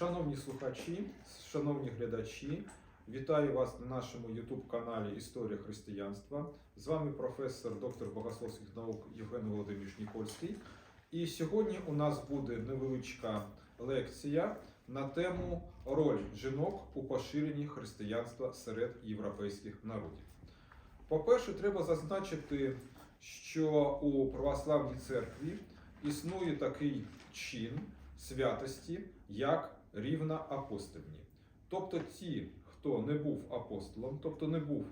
Шановні слухачі, шановні глядачі, вітаю вас на нашому YouTube каналі Історія християнства. З вами професор, доктор богословських наук Євген Володимирович Нікольський. І сьогодні у нас буде невеличка лекція на тему роль жінок у поширенні християнства серед європейських народів. По-перше, треба зазначити, що у православній церкві існує такий чин святості, як рівна апостольні. Тобто ті, хто не був апостолом, тобто не був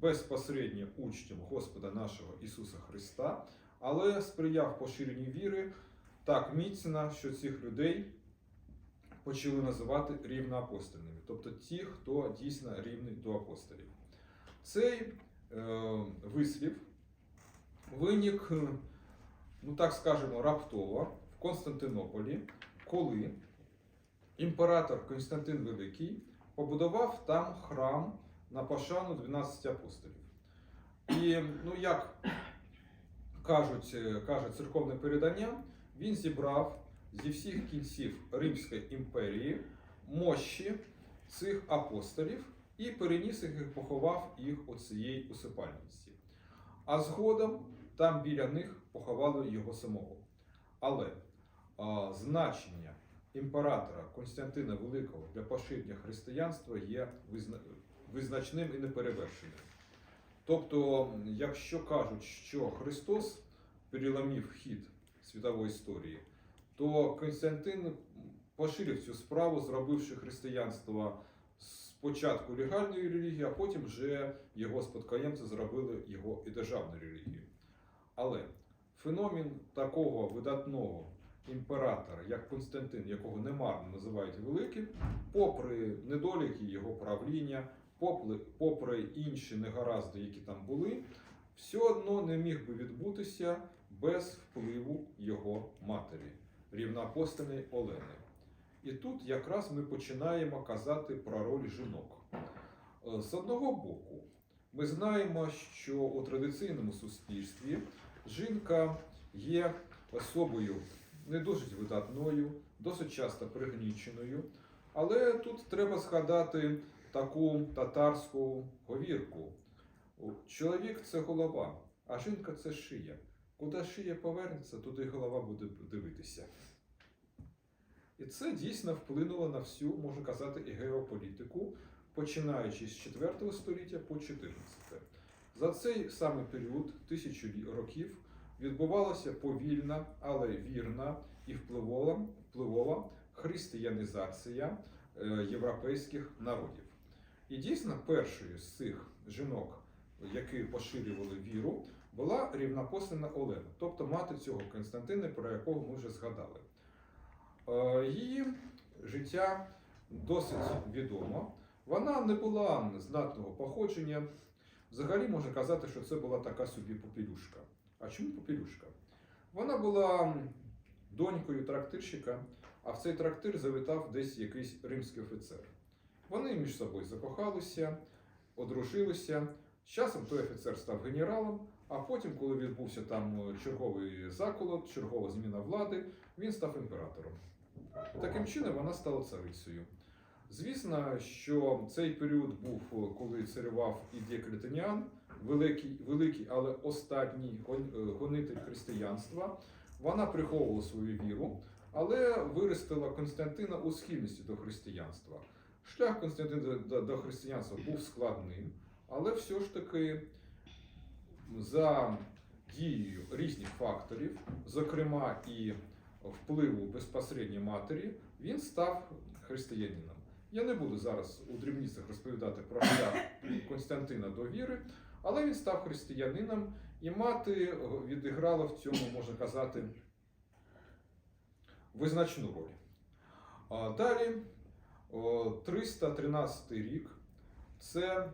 безпосередньо учнем Господа нашого Ісуса Христа, але сприяв поширенню віри так міцно, що цих людей почали називати рівноапостольними, тобто ті, хто дійсно рівний до апостолів. Цей е, вислів виник, ну так скажемо, раптово в Константинополі, коли імператор Константин Великий побудував там храм на пошану 12 апостолів. І, ну як кажуть, е, каже церковне передання, він зібрав зі всіх кінців Римської імперії мощі цих апостолів і переніс їх і поховав їх у цієї усипальниці. А згодом там біля них поховали його самого. Але а, значення імператора Константина Великого для поширення християнства є визначним і неперевершеним. Тобто, якщо кажуть, що Христос переломив хід світової історії, то Константин поширив цю справу, зробивши християнство спочатку легальною релігією, а потім вже його спадкоємці зробили його і державною релігією. Але феномен такого видатного імператора, як Константин, якого немарно називають великим, попри недоліки його правління, попри, інші негаразди, які там були, все одно не міг би відбутися без впливу його матері, рівноапостольної Олени. І тут якраз ми починаємо казати про роль жінок. Е, З одного боку, ми знаємо, що у традиційному суспільстві жінка є особою не дуже видатною, досить часто пригніченою. Але тут треба згадати таку татарську говірку. Чоловік це голова, а жінка це шия. Куди шия повернеться, туди голова буде дивитися. І це дійсно вплинуло на всю, можна казати, і геополітику, починаючи з 4 століття по 14. За цей самий період, тисячу років, відбувалася повільна, але вірна і впливова, впливова християнізація е, європейських народів. І дійсно першою з цих жінок, які поширювали віру, була рівнопостольна Олена, тобто мати цього Константина, про якого ми вже згадали. Е, Її життя досить відомо. Вона не була знатного походження. Взагалі можна казати, що це була така собі попелюшка. А чому попелюшка? Вона була донькою трактирщика, а в цей трактир завітав десь якийсь римський офіцер. Вони між собою закохалися, одружилися. З часом той офіцер став генералом, а потім, коли відбувся там черговий заколот, чергова зміна влади, він став імператором. Таким чином вона стала царицею. Звісно, що цей період був, коли царював і Діоклетиніан, великий, великий, але останній е, гонитель християнства. Вона приховувала свою віру, але виростила Константина у схильності до християнства. Шлях Константина до християнства був складним, але все ж таки за дією різних факторів, зокрема і впливу безпосередньо матері, він став християнином. Я не буду зараз у дрібницях розповідати про шлях Константина до віри, але він став християнином, і мати відіграла в цьому, можна казати, визначну роль. А Далі, 313 рік це е,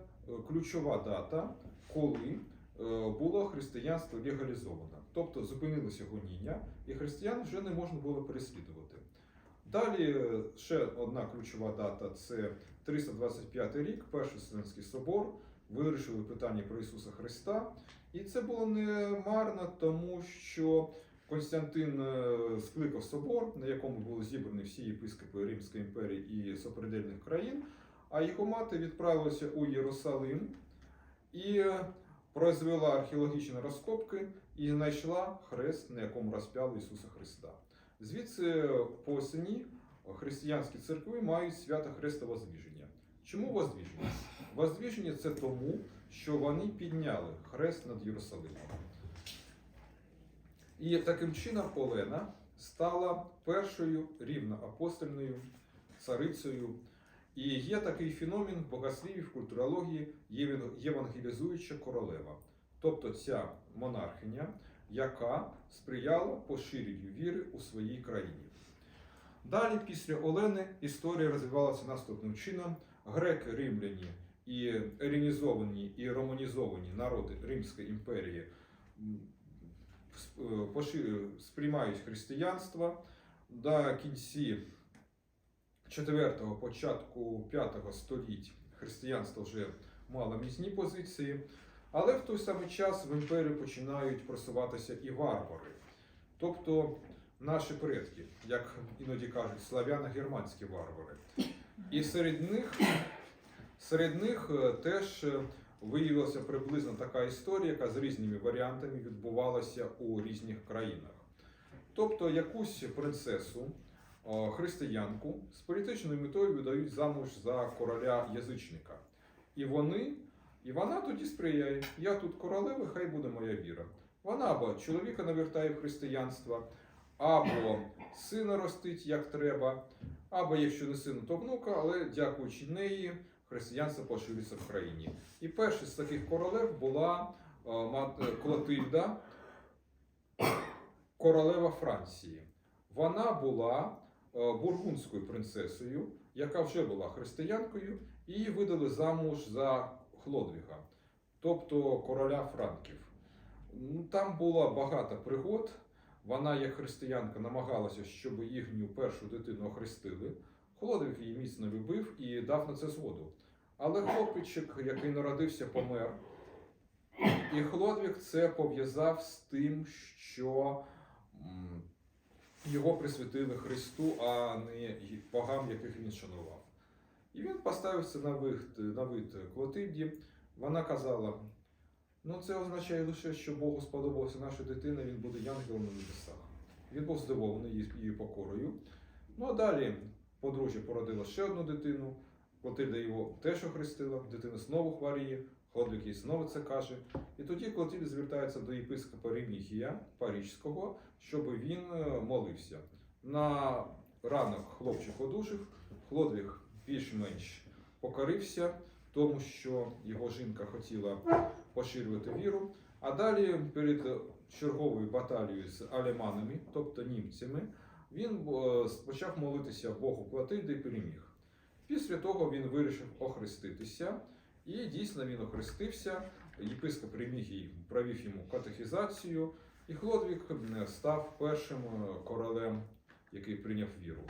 ключова дата, коли е, було християнство легалізовано. Тобто зупинилося гоніння, і християн вже не можна було переслідувати. Далі е, ще одна ключова дата це 325 рік, Перший Вселенський собор. Вирішили питання про Ісуса Христа. І це було не марно, тому що Константин е, скликав собор, на якому були зібрані всі єпископи Римської імперії і сопредельних країн, а його мати відправилася у Єрусалим і е, произвела археологічні розкопки і знайшла хрест, на якому розп'яли Ісуса Христа. Звідси по християнські церкви мають свято Хреста Воздвіження. Чому Воздвіження? Воздвіження це тому, що вони підняли хрест над Єрусалимом. І таким чином Олена стала першою рівноапостольною царицею. І є такий феномен в богосліві, в культурології євангелізуюча королева, тобто ця монархиня, яка сприяла поширенню віри у своїй країні. Далі, після Олени, історія розвивалася наступним чином. Греки, римляні і елінізовані і романізовані народи Римської імперії е, пошир- сприймають християнство до кінці 4-го, початку 5 століть християнство вже мало міцні позиції, але в той самий час в імперію починають просуватися і варвари. Тобто наші предки, як іноді кажуть, славяно-германські варвари. І серед них, серед них е, теж е, виявилася приблизно така історія, яка з різними варіантами відбувалася у різних країнах. Тобто якусь принцесу, е, християнку з політичною метою видають замуж за короля язичника. І вони, і вона тоді сприяє. Я тут королева, хай буде моя віра. Вона або чоловіка навертає в християнство, або сина ростить як треба, або якщо не сина, то внука, але дякуючи неї, християнство поширюється в країні. І перша з таких королев була е, е, Клотильда, королева Франції. Вона була е, бургундською принцесою, яка вже була християнкою, і її видали замуж за Хлодвіга, тобто короля Франків. Ну, Там було багато пригод. Вона, як християнка, намагалася, щоб їхню першу дитину охрестили. Хлодвіг її міцно любив і дав на це згоду. Але хлопчик, який народився, помер. І Хлодвіг це пов'язав з тим, що його присвятили Христу, а не богам, яких він шанував. І він поставив це на вид, на вид Клотильді. Вона казала: ну це означає лише, що Богу сподобалася наша дитина, він буде янголом на небесах. Він був здивований її, покорою. Ну а далі подружжя породила ще одну дитину. Клотильда його теж охрестила, дитина знову хворіє, Ходлік їй знову це каже. І тоді Клотильда звертається до єпископа Ремігія Парижського, щоб він е, молився. На ранок хлопчик одужав, Хлодвіг більш-менш покорився, тому що його жінка хотіла поширювати віру. А далі перед черговою баталією з алеманами, тобто німцями, він е, почав молитися Богу Клотильди і переміг. Після того він вирішив охреститися, і дійсно він охрестився. Єпископ Ремігій провів йому катехізацію, і Хлодвіг е, став першим е, королем, який прийняв віру.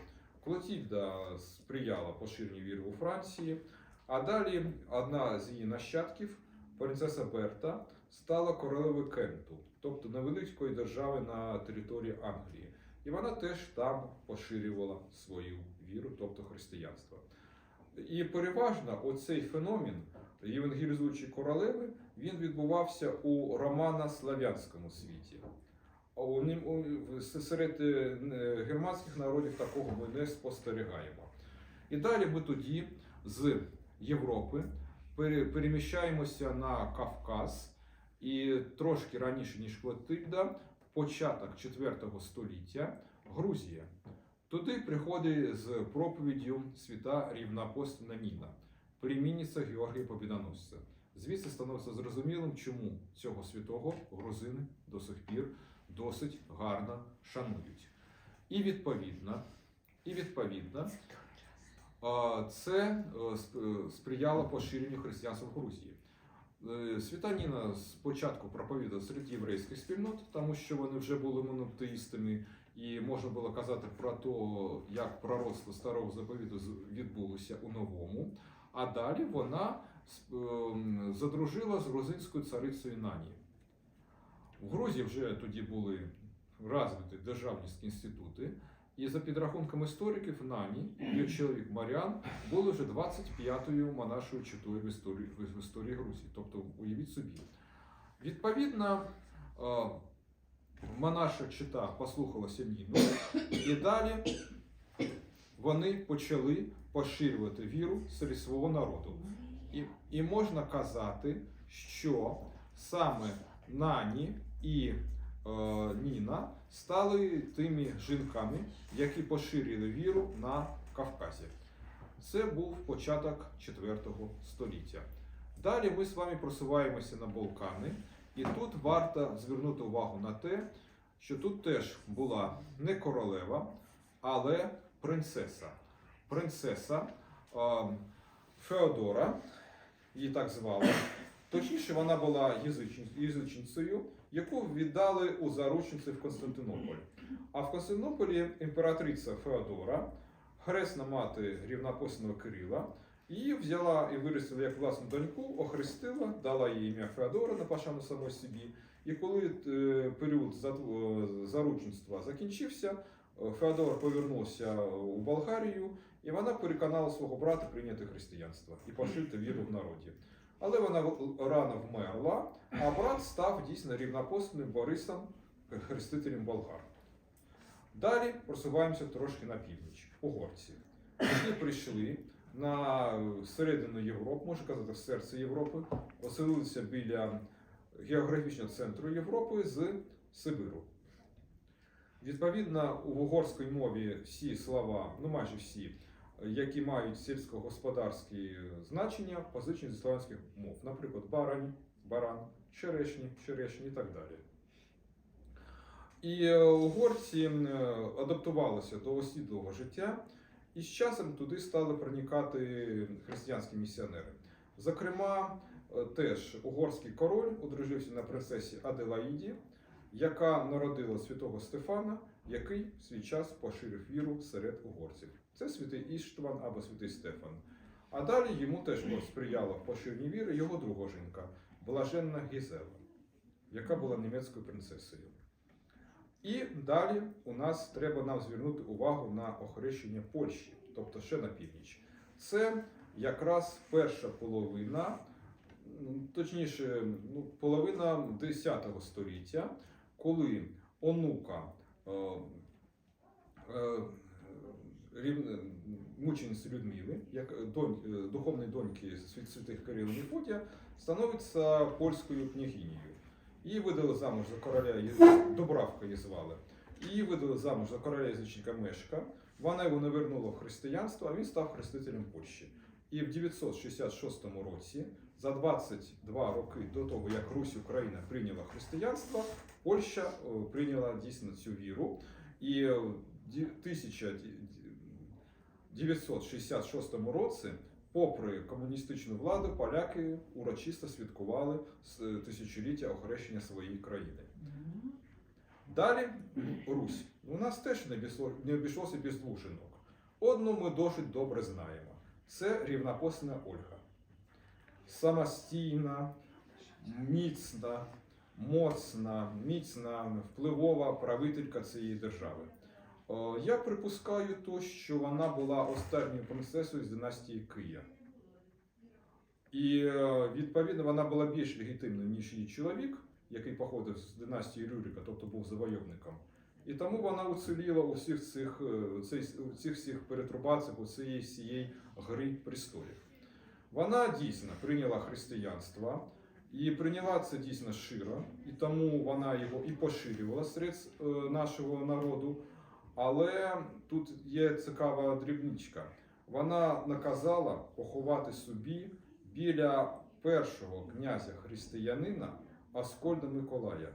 Клотільда сприяла поширенню віри у Франції, а далі одна з її нащадків, принцеса Берта, стала королевою Кенту, тобто невеличкої держави на території Англії. І вона теж там поширювала свою віру, тобто християнство. І переважно оцей феномен євангелізуючої королеви він відбувався у романо-слав'янському світі. У у- серед е, германських народів такого ми не спостерігаємо. І далі ми тоді з Європи переміщаємося на Кавказ, і трошки раніше, ніж Клотильда, початок 4 століття, Грузія. Туди приходить з проповіддю свята рівноапостольна Ніна, племінниця Георгія Побідоносця. Звідси становиться зрозумілим, чому цього святого грузини до сих пір досить гарно шанують. І відповідно, і відповідно це е, е, сприяло поширенню християнства в Грузії. Е, Свята Ніна спочатку проповідала серед єврейських спільнот, тому що вони вже були монотеїстами, і можна було казати про те, як пророцтво старого заповіту відбулося у новому. А далі вона ем, задружила з грузинською царицею Нані. В Грузії вже тоді були розвиті державницькі інститути. І за підрахунками істориків, Нані її чоловік Маріан були вже 25-ю монашою читою в історії, в історії Грузії. Тобто, уявіть собі. Відповідно, е, монаша чита послухалася Ніну, і далі вони почали поширювати віру серед свого народу. І, і можна казати, що саме Нані і е, Ніна стали тими жінками, які поширили віру на Кавказі. Це був початок 4 століття. Далі ми з вами просуваємося на Балкани, і тут варто звернути увагу на те, що тут теж була не королева, але принцеса. Принцеса е, Феодора, її так звали. Точніше, вона була язичницею, яку віддали у заручниці в Константинополь. А в Константинополі імператриця Феодора, хресна мати рівнописаного Кирила, її взяла і виростила як власну доньку, охрестила, дала їй ім'я Феодора на пошану самої собі. І коли е, період е, заручництва закінчився, е, Феодор повернувся у Болгарію, і вона переконала свого брата прийняти християнство і поширити віру в народі. Але вона рано вмерла, а брат став дійсно рівнопостним Борисом, хрестителем болгар. Далі просуваємося трошки на північ, угорці. Вони прийшли на середину Європи, можна казати, в серце Європи, оселилися біля географічного центру Європи з Сибиру. Відповідно, у угорській мові всі слова, ну майже всі, які мають сільськогосподарські значення, позичені зі славянських мов, наприклад, барань, баран, черешні, черешні і так далі. І е, угорці е, адаптувалися до осідлого життя, і з часом туди стали проникати християнські місіонери. Зокрема, е, теж угорський король одружився на принцесі Аделаїді, яка народила святого Стефана, який в свій час поширив віру серед угорців. Це святий Іштван або святий Стефан. А далі йому теж сприяла в поширенні віри його друга жінка, блаженна Гізела, яка була німецькою принцесою. І далі у нас треба нам звернути увагу на охрещення Польщі, тобто ще на північ. Це якраз перша половина, ну, точніше, ну, половина 10 століття, коли онука е, е, рів- мучениці Людмили, як донь, е, духовної доньки свят- святих Кирила Мефодія, становиться польською княгинею. Її видали замуж за короля Дубравка її звали. Її видали замуж за короля язичника Мешка. Вона його не вернула в християнство, а він став хрестителем Польщі. І в 966 році, за 22 роки до того, як Русь Україна прийняла християнство, Польща е, прийняла дійсно цю віру. І е, в ді- 1966 році, попри комуністичну владу, поляки урочисто святкували с- тисячоліття охрещення своєї країни. Далі Русь. У нас теж не обійшлося без двох жінок. Одну ми досить добре знаємо. Це рівнопосна Ольга. Самостійна, міцна, моцна, міцна, впливова правителька цієї держави. О, Я припускаю то, що вона була останньою принцесою з династії Кия. І е, відповідно вона була більш легітимною, ніж її чоловік, який походив з династії Рюрика, тобто був завойовником. І тому вона уціліла у всіх цих, е, у цих всіх перетрубаціях, у цієї всієї гри престолів. Вона дійсно прийняла християнство, і прийняла це дійсно широ, і тому вона його і поширювала серед е, нашого народу. Але тут є цікава дрібничка. Вона наказала поховати собі біля першого князя християнина Аскольда Миколая.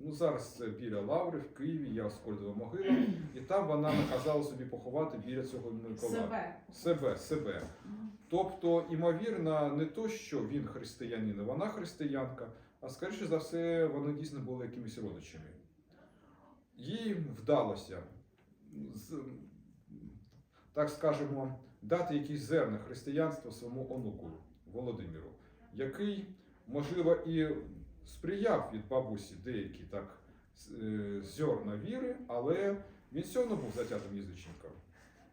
Ну, зараз це біля Лаври в Києві, є Аскольдова могила, і там вона наказала собі поховати біля цього Миколая. Себе. Себе, себе. Тобто, імовірно, не то, що він християнин, вона християнка, а скоріше за все, вони дійсно були якимись родичами. Їй вдалося, так скажемо, дати якісь зерна християнства своєму онуку Володимиру, який, можливо, і сприяв від бабусі деякі так е, зерна віри, але він все одно був затятим язичником.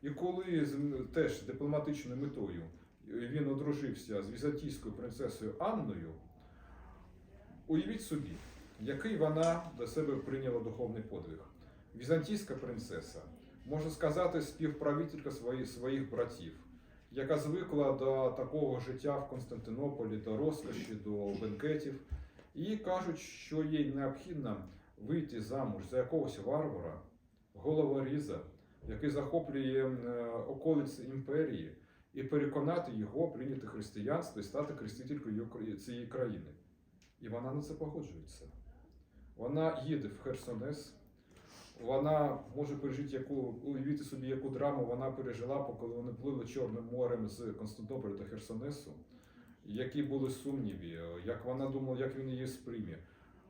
І коли теж дипломатичною метою він одружився з візантійською принцесою Анною, уявіть собі, який вона до себе прийняла духовний подвиг. Візантійська принцеса, можна сказати, співправителька своїх, своїх братів, яка звикла до такого життя в Константинополі, до розкоші, до бенкетів. І кажуть, що їй необхідно вийти замуж за якогось варвара, головоріза, який захоплює е, околиці імперії, і переконати його прийняти християнство і стати хрестителькою цієї країни. І вона на це погоджується. Вона їде в Херсонес, вона може пережити яку, уявити собі, яку драму вона пережила, коли вони плили Чорним морем з Константинополя до Херсонесу, які були сумніви, як вона думала, як він її сприйме.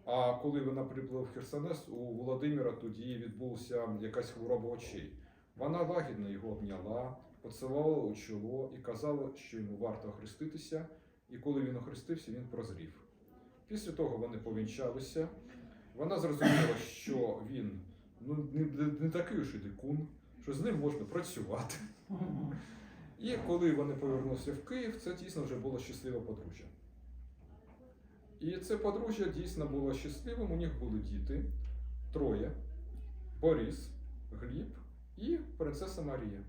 А коли вона приплила в Херсонес, у Володимира тоді відбулася якась хвороба очей. Вона лагідно його обняла, поцілувала у чоло і казала, що йому варто охреститися. І коли він охрестився, він прозрів. Після того вони повінчалися. Вона зрозуміла, що він ну, не, не такий уж і дикун, що з ним можна працювати. І коли вони повернулися в Київ, це дійсно вже було щасливе подружжя. І це подружжя дійсно було щасливим. У них були діти троє: Борис, Гліб і принцеса Марія.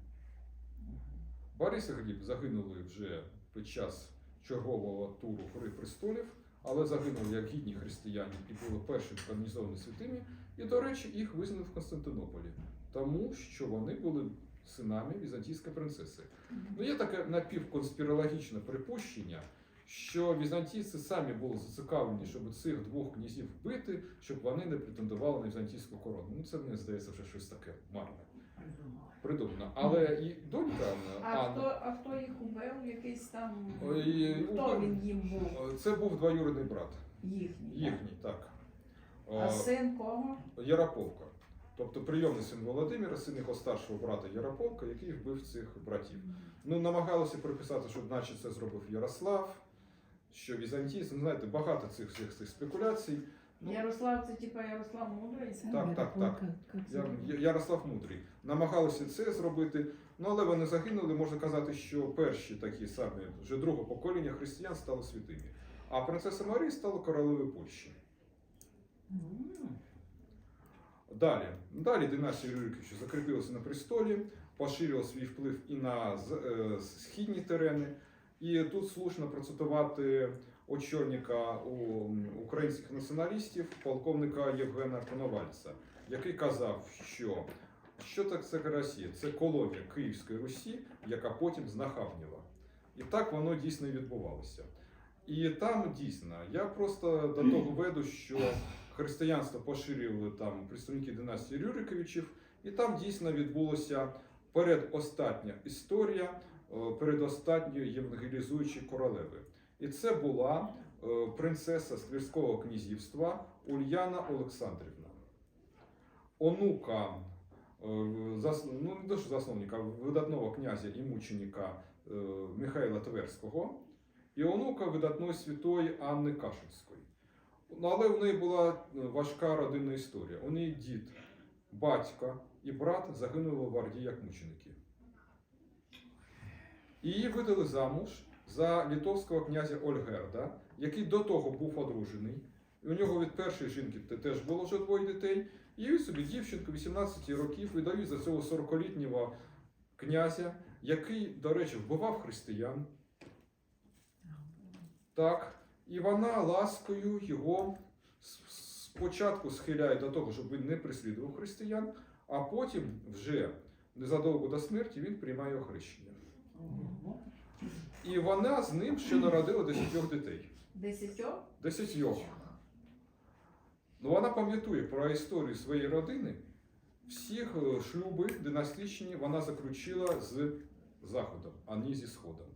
Борис і Гліб загинули вже під час чергового туру Гри престолів, але загинули як гідні християни і були першими канонізовані святими. І, до речі, їх визнали в Константинополі, тому що вони були синами візантійської принцеси. Ну, є таке напівконспірологічне припущення, що візантійці самі були зацікавлені, щоб цих двох князів вбити, щоб вони не претендували на візантійську корону. Ну, це мені здається вже щось таке марне. Придумано. Але і донька А Анна. хто, а хто їх убив? Якийсь там. Ой, Хто він їм був? Це був двоюрідний брат. Їхній. так? Так. А Е, син кого? Ярополка. Тобто прийомний син Володимира, син його старшого брата Ярополка, який вбив цих братів. Ну, намагалися приписати, що наче це зробив Ярослав, що візантійці, ну, знаєте, багато цих всіх цих спекуляцій. Ну, Ярослав, це типа Ярослав Мудрий? Так, так, так. Я, Я- Ярослав Мудрий. Намагалися це зробити, ну але вони загинули. Можна казати, що перші такі самі вже другого покоління християн стали святими. А принцеса Марія стала королевою Польщі. Далі, далі династія Рюриковичів закріпилася на престолі, поширила свій вплив і на е, східні терени. І тут слушно процитувати очільника українських націоналістів, полковника Євгена Коновальця, який казав, що що так це Росія? Це колонія Київської Русі, яка потім знахабніла. І так воно дійсно і відбувалося. І там дійсно, я просто до того веду, що християнство поширювали там представники династії Рюриковичів, і там дійсно відбулася передостатня історія е, передостатньої євангелізуючої королеви. І це була е, принцеса з Тверського князівства Ульяна Олександрівна, онука, е, ну не що засновника, видатного князя і мученика Михайла Тверського, і онука видатної святої Анни Кашинської. Ну, але в неї була е, важка родинна історія. У неї дід, батько і брат загинули в Орді як мученики. Її видали замуж за літовського князя Ольгерда, який до того був одружений. І у нього від першої жінки теж було вже двоє дітей. І він собі дівчинку 18 років видають за цього 40-літнього князя, який, до речі, вбивав християн. Так, і вона ласкою його спочатку схиляє до того, щоб він не переслідував християн, а потім вже незадовго до смерті він приймає охрещення. І вона з ним ще народила десятьох дітей. Десятьох? Десятьох. Ну, вона пам'ятує про історію своєї родини. Всіх е, шлюби династичні вона заключила з Заходом, а не зі Сходом.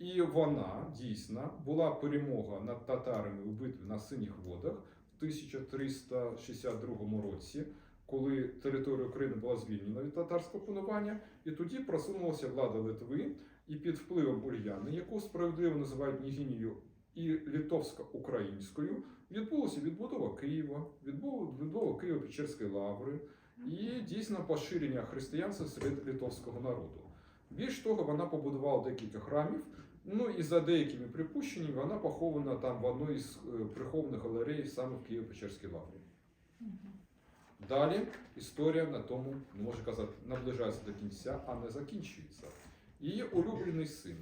І вона дійсно була перемога над татарами у битві на синіх водах в 1362 році, коли територія України була звільнена від татарського панування, і тоді просунулася влада Литви, і під впливом Ульяни, яку справедливо називають княгинею і литовсько-українською відбулася відбудова Києва, відбу- відбудова Києво-Печерської лаври і дійсно поширення християнства серед литовського народу. Більш того, вона побудувала декілька храмів. Ну і за деякими припущеннями вона похована там в одній із е, прихованих галерей саме в Києво-Печерській лаврі. Далі історія на тому, не можу казати, наближається до кінця, а не закінчується. Її улюблений син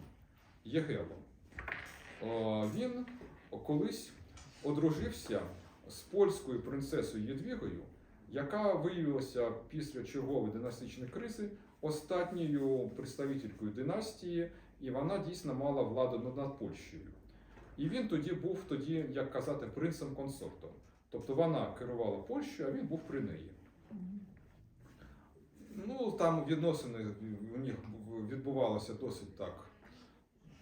Єгело. Він колись одружився з польською принцесою Єдвігою, яка виявилася після чергової династичної кризи останньою представителькою династії, і вона дійсно мала владу над- Польщею. І він тоді був тоді, як казати, принцем-консортом. Тобто вона керувала Польщею, а він був при неї. Ну, там відносини у них відбувалося досить так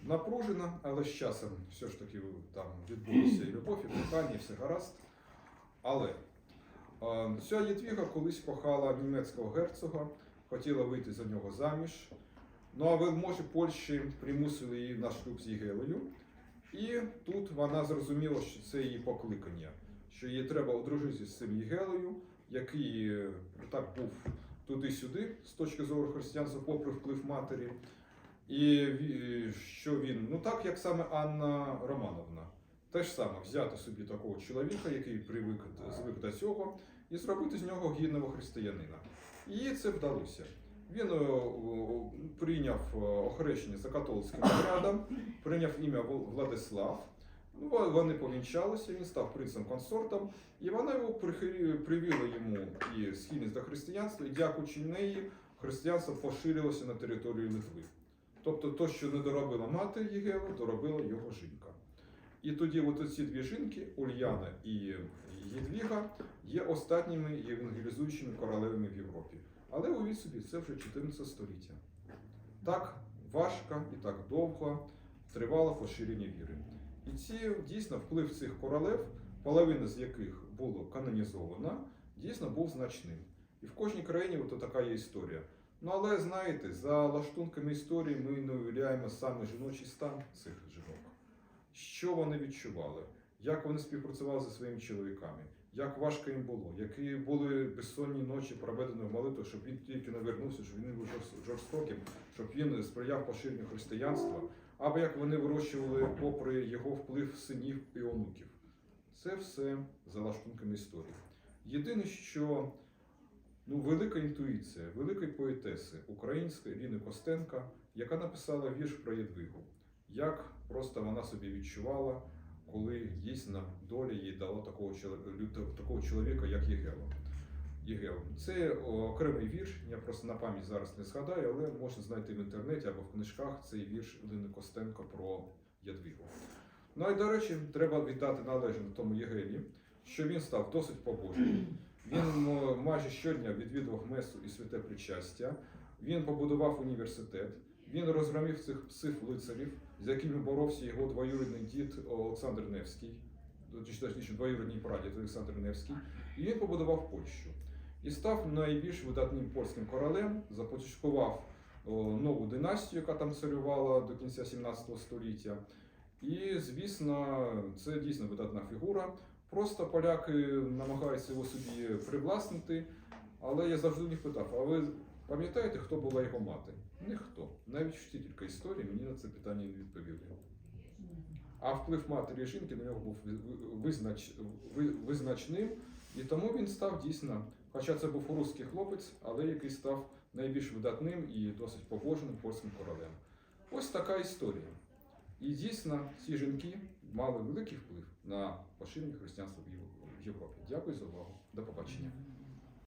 напружено, але з часом все ж таки там відбулося і любов, і кохання, і все гаразд. Але е, ця Єдвіга колись кохала німецького герцога, хотіла вийти за нього заміж. Ну а вельможі Польщі примусили її на шлюб з Єгелею. І тут вона зрозуміла, що це її покликання, що їй треба одружитися з цим Єгелею, який е, так був туди-сюди з точки зору християнства, попри вплив матері. І що він, ну так як саме Анна Романовна, те ж саме взяти собі такого чоловіка, який привик звик до цього, і зробити з нього гідного християнина. І це вдалося. Він е, прийняв е, охрещення за католицьким обрядом, прийняв ім'я Владислав. Ну, вони повінчалися, він став принцем-консортом, і вона його привіла йому і схильність до християнства, і дякуючи неї, християнство поширилося на територію Литви. Тобто, то, що не доробила мати Єгела, доробила його жінка. І тоді от ці дві жінки, Ульяна і Єдвіга, є останніми євангелізуючими королевами в Європі. Але уявіть собі, це вже 14 століття. Так важко і так довго тривало поширення віри. І ці дійсно вплив цих королев, половина з яких було канонізовано, дійсно був значним. І в кожній країні от така є історія. Ну але знаєте, за лаштунками історії ми не уявляємо саме жіночий стан цих жінок. Що вони відчували, як вони співпрацювали зі своїми чоловіками, як важко їм було, які були безсонні ночі проведені в молитву, щоб він тільки не вернувся, щоб він був жорстоким, щоб він сприяв поширенню християнства, або як вони вирощували попри його вплив синів і онуків. Це все за лаштунками історії. Єдине, що ну, велика інтуїція, великої поетеси української Ліни Костенка, яка написала вірш про Єдвигу, як просто вона собі відчувала, коли дійсно доля їй дала такого, такого чоловіка, як Єгело. Єгело. Це окремий вірш, я просто на пам'ять зараз не згадаю, але можна знайти в інтернеті або в книжках цей вірш Лини Костенко про Ядвігу. Ну і до речі, треба віддати належне тому Єгелі, що він став досить побожним. Він майже щодня відвідував месу і святе причастя. Він побудував університет. Він розгромив цих псив лицарів, з якими боровся його двоюрідний дід Олександр Невський, точніше, двоюрідний прадід Олександр Невський. І він побудував Польщу. І став найбільш видатним польським королем, започаткував нову династію, яка там царювала до кінця 17 століття. І, звісно, це дійсно видатна фігура. Просто поляки намагаються його собі привласнити, але я завжди їх питав: а ви пам'ятаєте, хто була його мати? Ніхто. Навіть вчителька історії мені на це питання не відповіли. А вплив матері жінки на нього був ви- ви- визнач, визначним, і тому він став дійсно, хоча це був русський хлопець, але який став найбільш видатним і досить побожним польським королем. Ось така історія. І дійсно ці жінки мали великий вплив на поширення християнства в Європі. Дякую за увагу. До побачення.